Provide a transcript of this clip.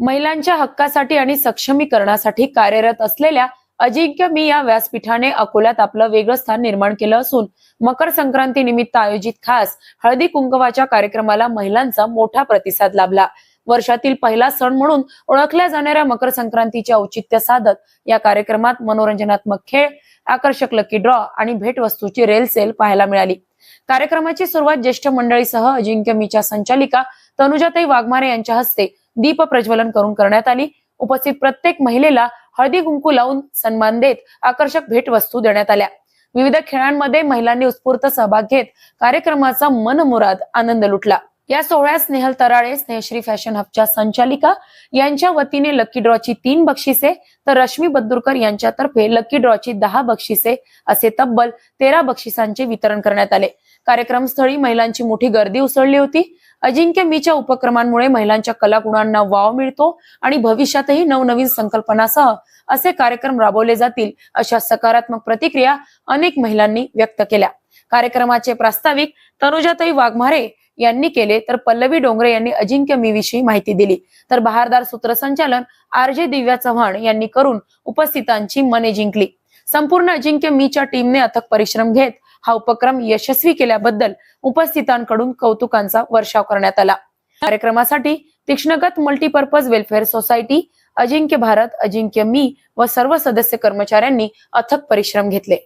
महिलांच्या हक्कासाठी आणि सक्षमीकरणासाठी कार्यरत असलेल्या अजिंक्य मी या व्यासपीठाने अकोल्यात आपलं वेगळं स्थान निर्माण केलं असून मकर संक्रांती निमित्त आयोजित खास हळदी कुंकवाच्या कार्यक्रमाला महिलांचा मोठा प्रतिसाद लाभला. वर्षातील पहिला सण म्हणून ओळखल्या जाणाऱ्या मकर संक्रांतीचे औचित्य साधत या कार्यक्रमात मनोरंजनात्मक खेळ आकर्षक लकी ड्रॉ आणि भेटवस्तूची रेल सेल पाहायला मिळाली. कार्यक्रमाची सुरुवात ज्येष्ठ मंडळीसह अजिंक्य मीच्या संचालिका तनुजाताई वाघमारे यांच्या हस्ते दीप प्रज्वलन करून करण्यात आली. उपस्थित प्रत्येक महिलेला हळदी कुंकू लावून सन्मान देत आकर्षक भेटवस्तू देण्यात आल्या. विविध खेळांमध्ये महिलांनी उत्स्फूर्त सहभाग घेत कार्यक्रमाचा मनमुराद आनंद लुटला. या सोहळ्यात स्नेहल तराळे स्नेहश्री फॅशन हबच्या संचालिका यांच्या वतीने लकी ड्रॉची तीन बक्षिसे तर रश्मी बद्दुरकर यांच्यातर्फे लकी ड्रॉची दहा बक्षिसे असे तब्बल तेरा बक्षिसांचे वितरण करण्यात आले. कार्यक्रमस्थळी महिलांची मोठी गर्दी उसळली होती. अजिंक्य मीच्या उपक्रमांमुळे महिलांच्या कलागुणांना वाव मिळतो आणि भविष्यातही नवनवीन संकल्पनासह असे कार्यक्रम राबवले जातील अशा सकारात्मक प्रतिक्रिया अनेक महिलांनी व्यक्त केल्या. कार्यक्रमाचे प्रास्ताविक तनुजाताई वाघमारे यांनी केले तर पल्लवी डोंगरे यांनी अजिंक्य मी विषयी माहिती दिली. तर बहारदार सूत्रसंचालन आर जे दिव्या चव्हाण यांनी करून उपस्थितांची मने जिंकली. संपूर्ण अजिंक्य मीच्या टीमने अथक परिश्रम घेत हा उपक्रम यशस्वी केल्याबद्दल उपस्थितांकडून कौतुकांचा वर्षाव करण्यात आला. कार्यक्रमासाठी तीक्ष्णगत multipurpose welfare society Ajinkya Bharat Ajinkya मी व सर्व सदस्य कर्मचाऱ्यांनी अथक परिश्रम घेतले.